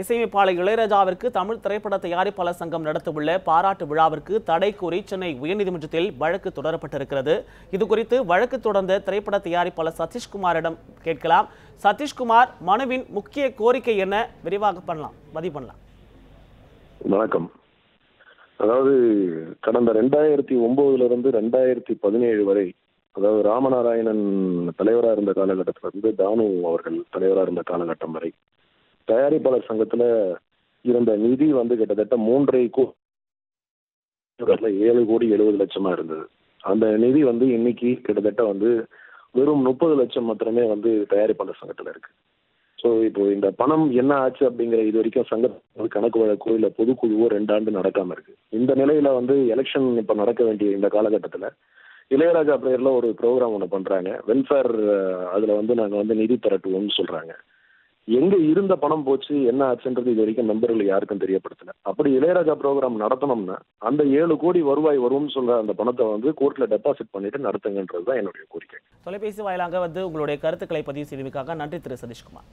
இசையமைப்பாளர் இளையராஜாவிற்கு தமிழ் திரைப்பட தயாரிப்பாளர் சங்கம் நடத்தவுள்ள பாராட்டு விழாவிற்கு தடை கோரி சென்னை உயர்நீதிமன்றத்தில் வழக்கு தொடரப்பட்டிருக்கிறது. இது குறித்து வழக்கு தொடர்ந்த திரைப்பட தயாரிப்பாளர் சதீஷ்குமாரிடம் கேட்கலாம். சதீஷ்குமார் மனுவின் முக்கிய கோரிக்கை என்ன? விரிவாக பண்ணலாம். பதிவு பண்ணலாம். வணக்கம். அதாவது கடந்த ரெண்டாயிரத்தி ஒன்பதுல இருந்து ரெண்டாயிரத்தி பதினேழு வரை அதாவது ராமநாராயணன் தலைவராக இருந்த காலகட்டத்திலிருந்து தானு அவர்கள் தலைவரா இருந்த காலகட்டம் வரை தயாரிப்பாளர் சங்கத்துல இருந்த நிதி வந்து கிட்டத்தட்ட மூன்றரை கோடி ஏழு கோடி எழுபது லட்சமா இருந்தது. அந்த நிதி வந்து இன்னைக்கு கிட்டத்தட்ட வந்து வெறும் முப்பது லட்சம் மாத்திரமே வந்து தயாரிப்பாளர் சங்கத்துல இருக்கு. ஸோ இப்போ இந்த பணம் என்ன ஆச்சு அப்படிங்கிற இது வரைக்கும் சங்க கணக்கு வழக்கோ இல்லை பொதுக்குழுவோ ரெண்டு ஆண்டு நடக்காம இருக்கு. இந்த நிலையில வந்து எலெக்ஷன் இப்போ நடக்க வேண்டிய இந்த காலகட்டத்தில் இளையராஜா பெயர்ல ஒரு ப்ரோக்ராம் ஒன்று பண்றாங்க. வெல்ஃபேர் அதுல வந்து நாங்கள் வந்து நிதி திரட்டுவோம்னு சொல்றாங்க. எங்க இருந்த பணம் போச்சு என்ன ஆச்சுன்றது இது வரைக்கும் நண்பர்கள் யாருக்கும் தெரியப்படுத்தல. அப்படி இளையராஜா ப்ரோக்ராம் நடத்தணும்னா அந்த ஏழு கோடி வருவாய் வரும்னு சொல்ற அந்த பணத்தை வந்து கோர்ட்ல டெபாசிட் பண்ணிட்டு நடத்துங்கன்றது தான் என்னுடைய கோரிக்கை. தொலைபேசி வாயிலாக வந்து உங்களுடைய கருத்துக்களை பதிவு செய்வதற்காக நன்றி திரு சதீஷ்குமார்.